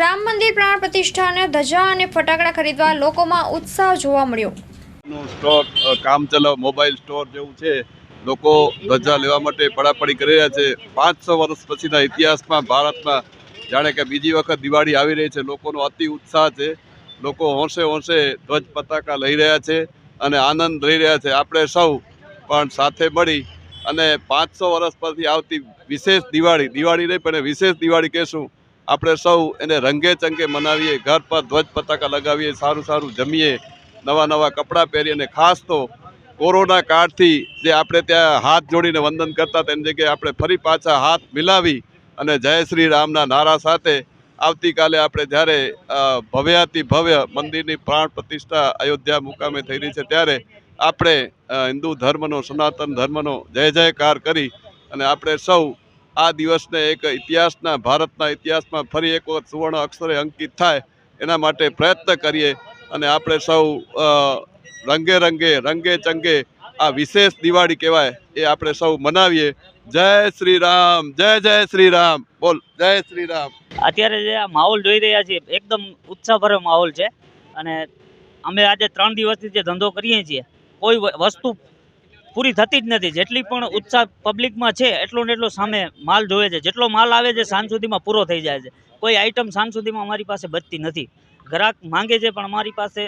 રામ મંદિર પ્રાણ પ્રતિષ્ઠાને ધજા અને ફટાકડા ખરીદવા લોકોમાં ઉત્સાહ જોવા મળ્યો. સ્ટોર કામ કામચલાઉ મોબાઈલ સ્ટોર જેવું છે. લોકો ધજા લેવા માટે પડાપડી કરી રહ્યા છે. પાંચસો વર્ષ પછીના ઇતિહાસમાં ભારતમાં જાણે કે બીજી વખત દિવાળી આવી રહી છે. લોકોનો અતિ ઉત્સાહ છે. લોકો હોંશે હોંશે ધ્વજ પતાકા લઈ રહ્યા છે અને આનંદ લઈ રહ્યા છે. આપણે સૌ પણ સાથે મળી અને પાંચસો વર્ષ પરથી આવતી વિશેષ દિવાળી દિવાળી નહીં પણ વિશેષ દિવાળી કહેશું. આપણે સૌ એને રંગે ચંગે મનાવીએ, ઘર પર ધ્વજ પતાકા લગાવીએ, સારું સારું જમીએ, નવા નવા કપડાં પહેરીએ અને ખાસ તો કોરોના કાળથી જે આપણે ત્યાં હાથ જોડીને વંદન કરતા તેની જગ્યાએ આપણે ફરી પાછા હાથ મિલાવી અને જય શ્રી રામના નારા સાથે આવતીકાલે આપણે જ્યારે ભવ્યાતિ ભવ્ય મંદિરની પ્રાણ પ્રતિષ્ઠા અયોધ્યા મુકામે થઈ રહી છે, ત્યારે આપણે હિન્દુ ધર્મનો, સનાતન ધર્મનો જય જયકાર કરી અને આપણે સૌ આ દિવસને એક ઇતિહાસના, ભારતના ઇતિહાસમાં ફરી એક વખત સુવર્ણ અક્ષરે અંકિત થાય એના માટે પ્રયત્ન કરીએ અને આપણે સૌ રંગે રંગે રંગે ચંગે આ વિશેષ દિવાળી કહેવાય એ આપણે સૌ મનાવીએ. જય શ્રી રામ, જય જય શ્રી રામ. બોલ, જય શ્રી રામ. અત્યારે જે આ માહોલ જોઈ રહ્યા છીએ, એકદમ ઉત્સાહભર્યો માહોલ છે અને અમે આજે ત્રણ દિવસથી જે ધંધો કરીએ છીએ, કોઈ વસ્તુ પૂરી થતી જ નથી. જેટલી પણ ઉત્સાહ પબ્લિકમાં છે, એટલો ને એટલો સામે માલ જોવે છે. જેટલો માલ આવે છે, સાંજ સુધીમાં પૂરો થઈ જાય છે. કોઈ આઈટમ સાંજ સુધીમાં અમારી પાસે બચતી નથી. ગ્રાહક માંગે છે, પણ અમારી પાસે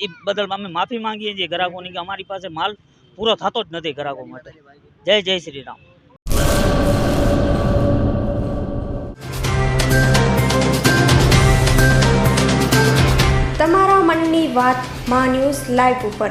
એ બદલ અમે માફી માંગીએ છીએ ગ્રાહકોની કે અમારી પાસે માલ પૂરો થતો જ નથી ગ્રાહકો માટે. જય જય શ્રી રામ. તમારા મનની વાત મા ન્યૂઝ લાઈવ ઉપર.